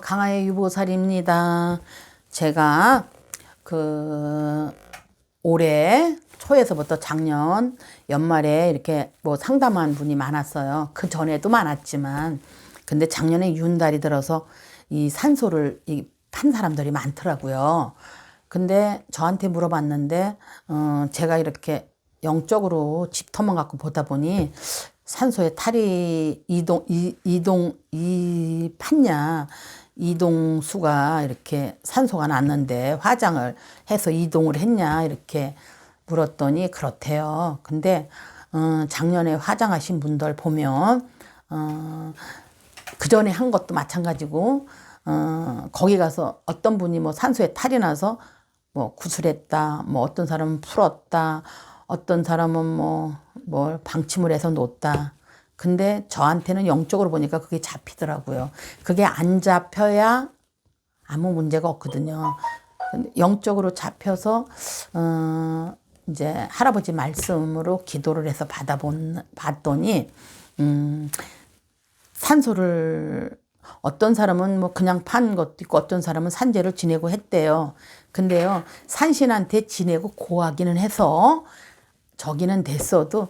강화의 유보살입니다. 제가 그 올해 초에서부터 작년 연말에 이렇게 뭐 상담한 분이 많았어요. 그 전에도 많았지만 근데 작년에 윤달이 들어서 이 산소를 이 판 사람들이 많더라고요. 근데 저한테 물어봤는데 어 제가 이렇게 영적으로 집터만 갖고 보다 보니 산소에 탈이 이동 이, 이동 이 팠냐 이동 수가 이렇게 산소가 났는데 화장을 해서 이동을 했냐 이렇게 물었더니 그렇대요. 근데 어, 작년에 화장하신 분들 보면 어, 그 전에 한 것도 마찬가지고 어, 거기 가서 어떤 분이 뭐 산소에 탈이 나서 뭐 구슬했다, 뭐 어떤 사람은 풀었다, 어떤 사람은 뭐, 뭘 방침을 해서 놓다. 근데 저한테는 영적으로 보니까 그게 잡히더라고요. 그게 안 잡혀야 아무 문제가 없거든요. 영적으로 잡혀서, 어, 이제 할아버지 말씀으로 기도를 해서 받아본, 봤더니, 음, 산소를 어떤 사람은 뭐 그냥 판 것도 있고 어떤 사람은 산재를 지내고 했대요. 근데요, 산신한테 지내고 고하기는 해서 저기는 됐어도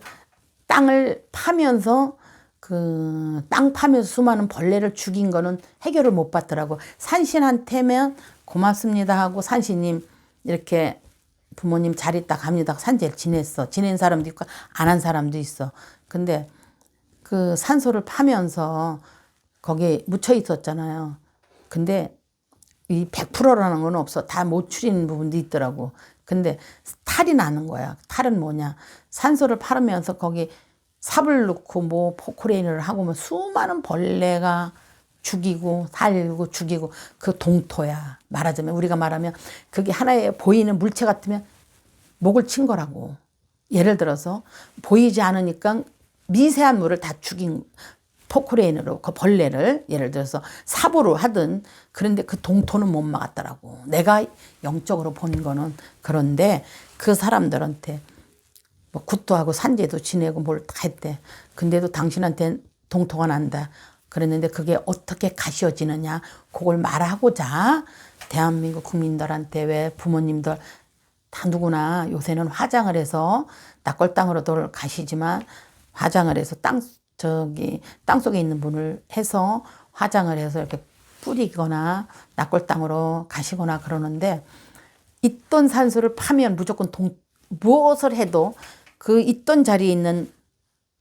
땅을 파면서 그 땅 파면서 수많은 벌레를 죽인 거는 해결을 못 받더라고. 산신한테면 고맙습니다 하고 산신님 이렇게 부모님 잘 있다 갑니다. 산재를 지냈어. 지낸 사람도 있고 안 한 사람도 있어. 근데 그 산소를 파면서 거기에 묻혀 있었잖아요. 근데 이 100%라는 건 없어. 다 못 추리는 부분도 있더라고. 근데 탈이 나는 거야. 탈은 뭐냐. 산소를 팔으면서 거기 삽을 넣고 뭐 포크레인을 하고 뭐 수많은 벌레가 죽이고 살고 죽이고 그 동토야. 말하자면 우리가 말하면 그게 하나의 보이는 물체 같으면 목을 친 거라고. 예를 들어서 보이지 않으니까 미세한 물을 다 죽인 포크레인으로 그 벌레를 예를 들어서 삽으로 하든 그런데 그 동토는 못 막았더라고. 내가 영적으로 본 거는 그런데 그 사람들한테 뭐 굿도 하고 산재도 지내고 뭘 다 했대. 근데도 당신한테 동토가 난다. 그랬는데 그게 어떻게 가시어지느냐. 그걸 말하고자 대한민국 국민들한테 왜 부모님들 다 누구나 요새는 화장을 해서 낯골땅으로들 가시지만 화장을 해서 땅 저기 땅 속에 있는 분을 해서 화장을 해서 이렇게 뿌리거나 낯골 땅으로 가시거나 그러는데 있던 산소를 파면 무조건 동, 무엇을 해도 그 있던 자리에 있는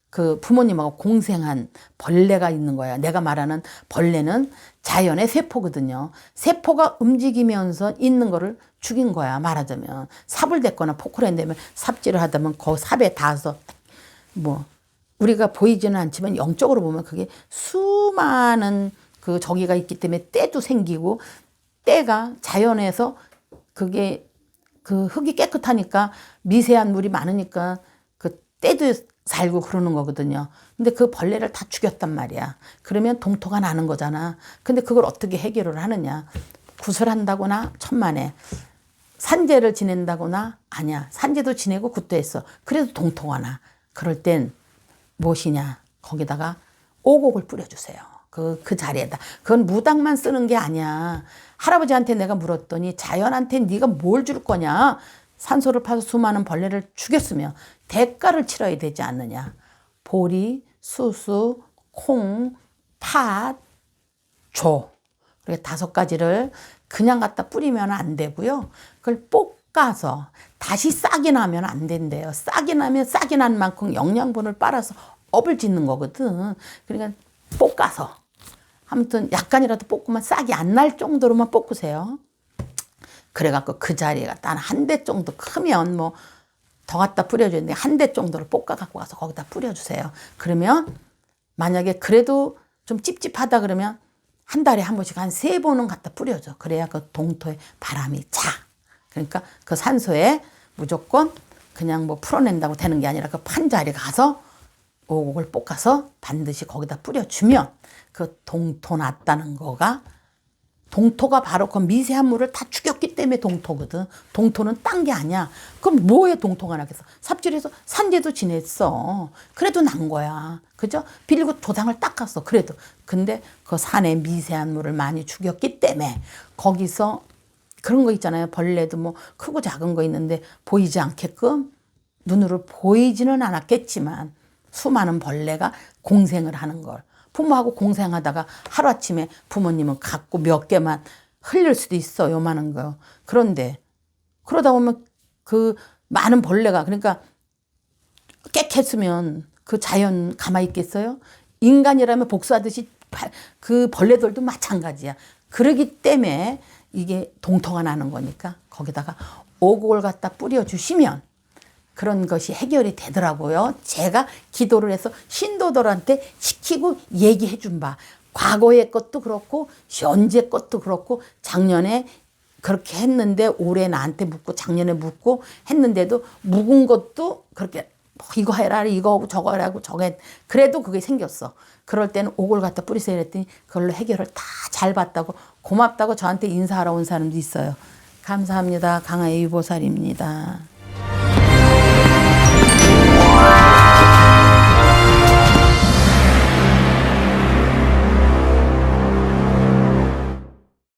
그 부모님하고 공생한 벌레가 있는 거야. 내가 말하는 벌레는 자연의 세포거든요. 세포가 움직이면서 있는 거를 죽인 거야. 말하자면 삽을 댔거나 포크레인 되면 삽질을 하다면 그 삽에 닿아서 뭐 우리가 보이지는 않지만 영적으로 보면 그게 수많은 그 저기가 있기 때문에 때도 생기고 때가 자연에서 그게 그 흙이 깨끗하니까 미세한 물이 많으니까 그 때도 살고 그러는 거거든요. 근데 그 벌레를 다 죽였단 말이야. 그러면 동토가 나는 거잖아. 근데 그걸 어떻게 해결을 하느냐. 구슬한다거나 천만에. 산재를 지낸다거나 아니야. 산재도 지내고 굿도 했어. 그래도 동토가 나. 그럴 땐 무엇이냐. 거기다가 오곡을 뿌려주세요. 그, 그 자리에다. 그건 무당만 쓰는 게 아니야. 할아버지한테 내가 물었더니 자연한테 네가 뭘 줄 거냐. 산소를 파서 수많은 벌레를 죽였으며 대가를 치러야 되지 않느냐. 보리, 수수, 콩, 팥, 조. 그렇게 다섯 가지를 그냥 갖다 뿌리면 안 되고요. 그걸 볶아서 다시 싹이 나면 안 된대요. 싹이 나면 싹이 난 만큼 영양분을 빨아서 업을 짓는 거거든. 그러니까 볶아서. 아무튼 약간이라도 볶으면 싹이 안 날 정도로만 볶으세요. 그래갖고 그 자리가 단한대 정도 크면 뭐 더 갖다 뿌려주는데 한 대 정도를 볶아 갖고 가서 거기다 뿌려주세요. 그러면 만약에 그래도 좀 찝찝하다 그러면 한 달에 한 번씩 한 세 번은 갖다 뿌려줘. 그래야 그 동토에 바람이 차. 그러니까 그 산소에 무조건 그냥 뭐 풀어낸다고 되는 게 아니라 그 판 자리 가서 오곡을 볶아서 반드시 거기다 뿌려주면 그 동토 났다는 거가 동토가 바로 그 미세한 물을 다 죽였기 때문에 동토거든. 동토는 딴 게 아니야. 그럼 뭐에 동토가 나겠어? 삽질해서 산재도 지냈어. 그래도 난 거야. 그죠? 빌리고 도장을 닦았어. 그래도. 근데 그 산에 미세한 물을 많이 죽였기 때문에 거기서 그런 거 있잖아요. 벌레도 뭐 크고 작은 거 있는데 보이지 않게끔 눈으로 보이지는 않았겠지만 수많은 벌레가 공생을 하는 걸 부모하고 공생하다가 하루아침에 부모님은 갖고 몇 개만 흘릴 수도 있어 요만한 거 그런데 그러다 보면 그 많은 벌레가 그러니까 깨끗했으면 그 자연 가만히 있겠어요? 인간이라면 복수하듯이 바- 그 벌레들도 마찬가지야. 그러기 때문에 이게 동토가 나는 거니까 거기다가 오곡을 갖다 뿌려주시면 그런 것이 해결이 되더라고요. 제가 기도를 해서 신도들한테 시키고 얘기해 준 바. 과거의 것도 그렇고 현재 것도 그렇고 작년에 그렇게 했는데 올해 나한테 묻고 작년에 묻고 했는데도 묵은 것도 그렇게 뭐 이거 해라 이거 저거 하라고 했 그래도 그게 생겼어. 그럴 때는 옥을 갖다 뿌리세요 그랬더니 그걸로 해결을 다 잘 봤다고 고맙다고 저한테 인사하러 온 사람도 있어요. 감사합니다. 강화의 유보살입니다.